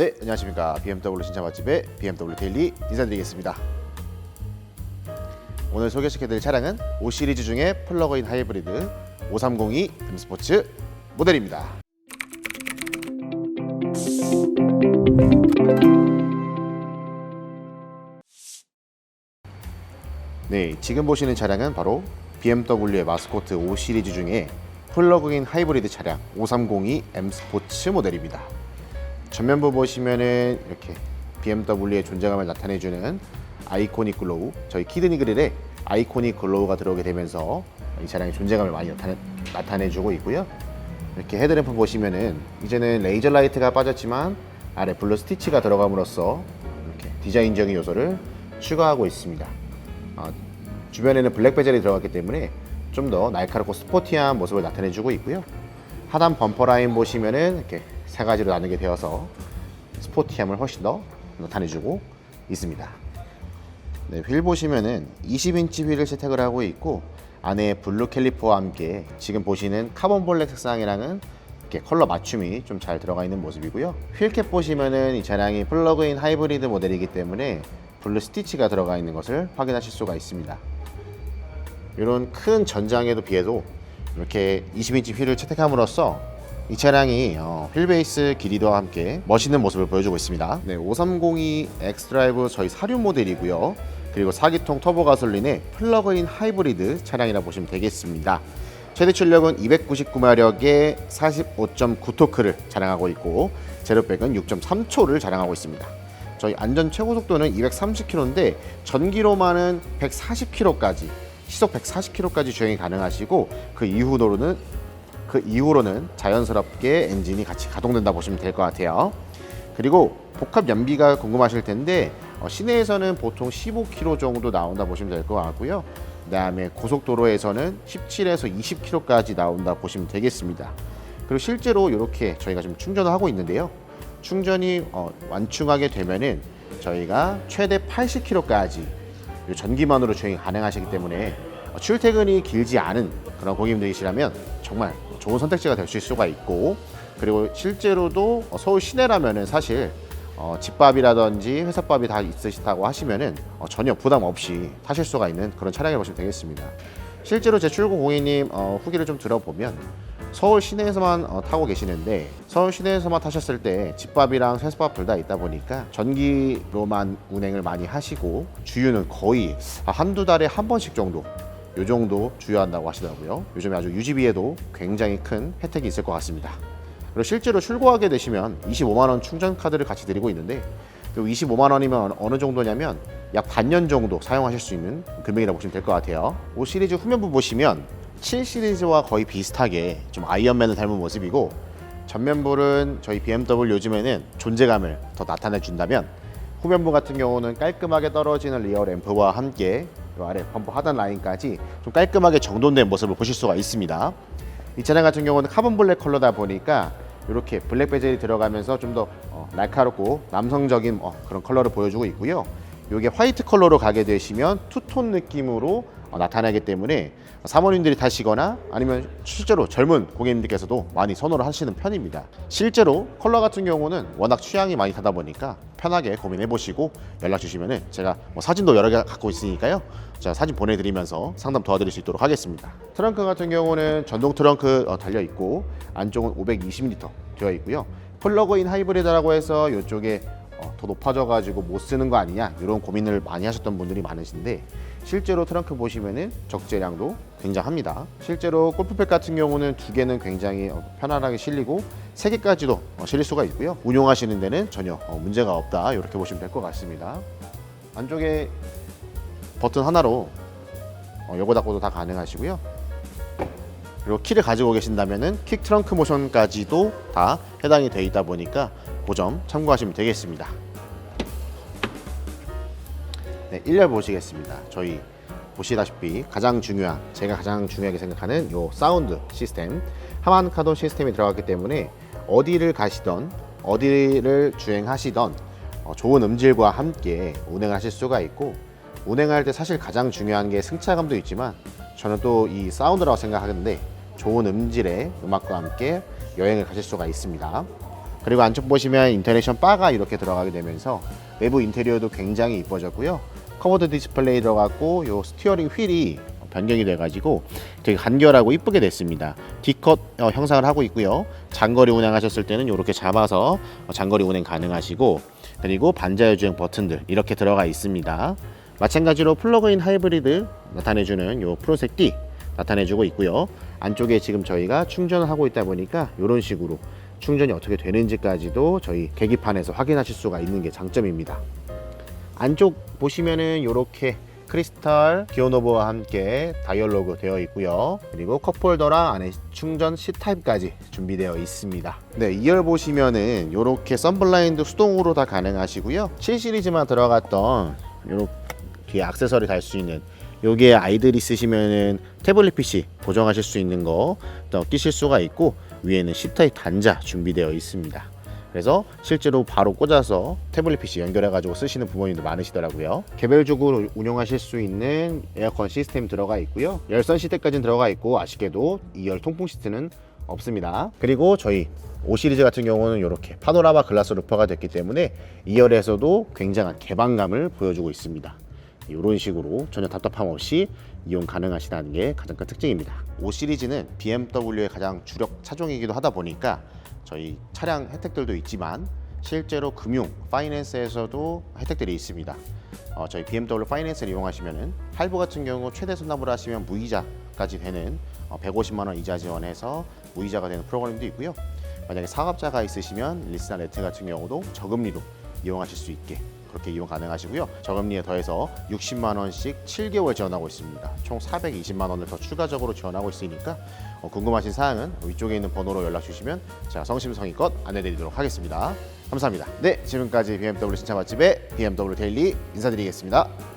네, 안녕하십니까. BMW 신차 맛집의 BMW 데일리 인사드리겠습니다. 오늘 소개시켜드릴 차량은 5 시리즈 중에 플러그인 하이브리드 5302 M 스포츠 모델입니다. 네, 지금 보시는 차량은 바로 BMW의 마스코트 5 시리즈 중에 플러그인 하이브리드 차량 5302 M 스포츠 모델입니다. 전면부 보시면은 이렇게 BMW의 존재감을 나타내주는 아이코닉 글로우, 저희 키드니 그릴에 아이코닉 글로우가 들어오게 되면서 이 차량의 존재감을 많이 나타내, 나타내주고 있고요. 이렇게 헤드램프 보시면은 이제는 레이저 라이트가 빠졌지만 아래 블루 스티치가 들어감으로써 이렇게 디자인적인 요소를 추가하고 있습니다. 아, 주변에는 블랙 베젤이 들어갔기 때문에 좀 더 날카롭고 스포티한 모습을 나타내주고 있고요. 하단 범퍼 라인 보시면은 이렇게 세 가지로 나누게 되어서 스포티함을 훨씬 더 나타내주고 있습니다. 네, 휠 보시면은 20인치 휠을 채택을 하고 있고 안에 블루 캘리퍼와 함께 지금 보시는 카본 블랙 색상이랑은 이렇게 컬러 맞춤이 좀 잘 들어가 있는 모습이고요. 휠캡 보시면은 이 차량이 플러그인 하이브리드 모델이기 때문에 블루 스티치가 들어가 있는 것을 확인하실 수가 있습니다. 이런 큰 전장에도 비해도 이렇게 20인치 휠을 채택함으로써 이 차량이 어, 휠 베이스 길이도와 함께 멋있는 모습을 보여주고 있습니다. 네, 5302 엑스드라이브 저희 사륜 모델이고요. 그리고 4기통 터보 가솔린의 플러그인 하이브리드 차량이라 보시면 되겠습니다. 최대 출력은 299마력의 45.9토크를 자랑하고 있고 제로백은 6.3초를 자랑하고 있습니다. 저희 안전 최고 속도는 230km인데 전기로만은 140km까지 시속 140km까지 주행이 가능하시고 그 이후로는 그 이후로는 자연스럽게 엔진이 같이 가동된다 보시면 될 것 같아요. 그리고 복합 연비가 궁금하실 텐데 어, 시내에서는 보통 15km 정도 나온다 보시면 될 것 같고요. 그다음에 고속도로에서는 17에서 20km까지 나온다 보시면 되겠습니다. 그리고 실제로 이렇게 저희가 지금 충전을 하고 있는데요. 충전이 어, 완충하게 되면은 저희가 최대 80km까지 전기만으로 주행이 가능하시기 때문에 어, 출퇴근이 길지 않은 그런 고객님들이시라면 정말 좋은 선택지가 될 수 있을 수가 있고 그리고 실제로도 어, 서울 시내라면은 사실 어, 집밥이라든지 회사밥이 다 있으시다고 하시면은 어, 전혀 부담 없이 타실 수가 있는 그런 차량이라고 보시면 되겠습니다. 실제로 제 출고 고객님 어, 후기를 좀 들어보면 서울 시내에서만 어, 타고 계시는데 서울 시내에서만 타셨을 때 집밥이랑 회사밥 둘 다 있다 보니까 전기로만 운행을 많이 하시고 주유는 거의 한두 달에 한 번씩 정도 요 정도 주유한다고 하시더라고요. 요즘에 아주 유지비에도 굉장히 큰 혜택이 있을 것 같습니다. 그리고 실제로 출고하게 되시면 25만 원 충전 카드를 같이 드리고 있는데 그 25만 원이면 어느 정도냐면 약 반년 정도 사용하실 수 있는 금액이라고 보시면 될 것 같아요. 5 시리즈 후면부 보시면 7 시리즈와 거의 비슷하게 좀 아이언맨을 닮은 모습이고 전면부는 저희 BMW 요즘에는 존재감을 더 나타내 준다면 후면부 같은 경우는 깔끔하게 떨어지는 리어 램프와 함께 이 아래 범퍼 하단 라인까지 좀 깔끔하게 정돈된 모습을 보실 수가 있습니다. 이 차량 같은 경우는 카본 블랙 컬러다 보니까 이렇게 블랙 베젤이 들어가면서 좀 더 날카롭고 남성적인 어, 그런 컬러를 보여주고 있고요. 이게 화이트 컬러로 가게 되시면 투톤 느낌으로 어, 나타나기 때문에 사모님들이 타시거나 아니면 실제로 젊은 고객님들께서도 많이 선호를 하시는 편입니다. 실제로 컬러 같은 경우는 워낙 취향이 많이 타다 보니까 편하게 고민해 보시고 연락 주시면은 제가 뭐 사진도 여러 개 갖고 있으니까요. 제가 사진 보내드리면서 상담 도와드릴 수 있도록 하겠습니다. 트렁크 같은 경우는 전동 트렁크 어, 달려 있고 안쪽은 520L 되어 있고요. 플러그인 하이브리드라고 해서 이쪽에 어, 더 높아져가지고 못 쓰는 거 아니냐 이런 고민을 많이 하셨던 분들이 많으신데 실제로 트렁크 보시면은 적재량도 굉장합니다. 실제로 골프백 같은 경우는 두 개는 굉장히 어, 편안하게 실리고 세 개까지도 어, 실릴 수가 있고요. 운용하시는 데는 전혀 어, 문제가 없다 이렇게 보시면 될 것 같습니다. 안쪽에 버튼 하나로 어, 요거 닫고도 다 가능하시고요. 그리고 키를 가지고 계신다면은 킥 트렁크 모션까지도 다 해당이 되어 있다 보니까 그 점 참고하시면 되겠습니다. 네, 1열 보시겠습니다. 저희 보시다시피 가장 중요한 제가 가장 중요하게 생각하는 요 사운드 시스템 하만 카돈 시스템이 들어갔기 때문에 어디를 가시던 어디를 주행하시던 어, 좋은 음질과 함께 운행하실 수가 있고 운행할 때 사실 가장 중요한 게 승차감도 있지만 저는 또 이 사운드라고 생각하는데 좋은 음질의 음악과 함께 여행을 가실 수가 있습니다. 그리고 안쪽 보시면 인터랙션 바가 이렇게 들어가게 되면서 외부 인테리어도 굉장히 이뻐졌고요. 커버드 디스플레이 들어갔고 요 스티어링 휠이 변경이 돼가지고 되게 간결하고 이쁘게 됐습니다. D컷 어, 형상을 하고 있고요. 장거리 운행하셨을 때는 이렇게 잡아서 어, 장거리 운행 가능하시고 그리고 반자율 주행 버튼들 이렇게 들어가 있습니다. 마찬가지로 플러그인 하이브리드 나타내주는 요 프로색 D 나타내주고 있고요. 안쪽에 지금 저희가 충전을 하고 있다 보니까 이런 식으로 충전이 어떻게 되는지까지도 저희 계기판에서 확인하실 수가 있는 게 장점입니다. 안쪽 보시면은 이렇게 크리스탈 기어노브와 함께 다이얼로그 되어 있고요. 그리고 컵홀더랑 안에 충전 C 타입까지 준비되어 있습니다. 네, 2열 보시면은 이렇게 썬블라인드 수동으로 다 가능하시고요. 7 시리즈만 들어갔던 이렇게 액세서리 달 수 있는 여기에 아이들 있으시면은 태블릿 PC 보정하실 수 있는 거또 끼실 수가 있고 위에는 C 타입 단자 준비되어 있습니다. 그래서 실제로 바로 꽂아서 태블릿 PC 연결해 가지고 쓰시는 부모님도 많으시더라고요. 개별적으로 운영하실 수 있는 에어컨 시스템 들어가 있고요. 열선 시트까지는 들어가 있고 아쉽게도 2열 통풍 시트는 없습니다. 그리고 저희 5 시리즈 같은 경우는 이렇게 파노라마 글라스 루퍼가 됐기 때문에 2열에서도 굉장한 개방감을 보여주고 있습니다. 이런 식으로 전혀 답답함 없이 이용 가능하시다는 게 가장 큰 특징입니다. 5 시리즈는 BMW의 가장 주력 차종이기도 하다 보니까 저희 차량 혜택들도 있지만 실제로 금융, 파이낸스에서도 혜택들이 있습니다. 어, 저희 BMW 파이낸스를 이용하시면은 할부 같은 경우 최대 선납을 하시면 무이자까지 되는 어, 150만 원 이자 지원해서 무이자가 되는 프로그램도 있고요. 만약에 사업자가 있으시면 리스나 레트 같은 경우도 저금리로 이용하실 수 있게 그렇게 이용 가능하시고요. 저금리에 더해서 60만 원씩 7개월 지원하고 있습니다. 총 420만 원을 더 추가적으로 지원하고 있으니까 어, 궁금하신 사항은 위쪽에 있는 번호로 연락 주시면 제가 성심성의껏 안내드리도록 하겠습니다. 감사합니다. 네, 지금까지 BMW 신차 맛집의 BMW 데일리 인사드리겠습니다.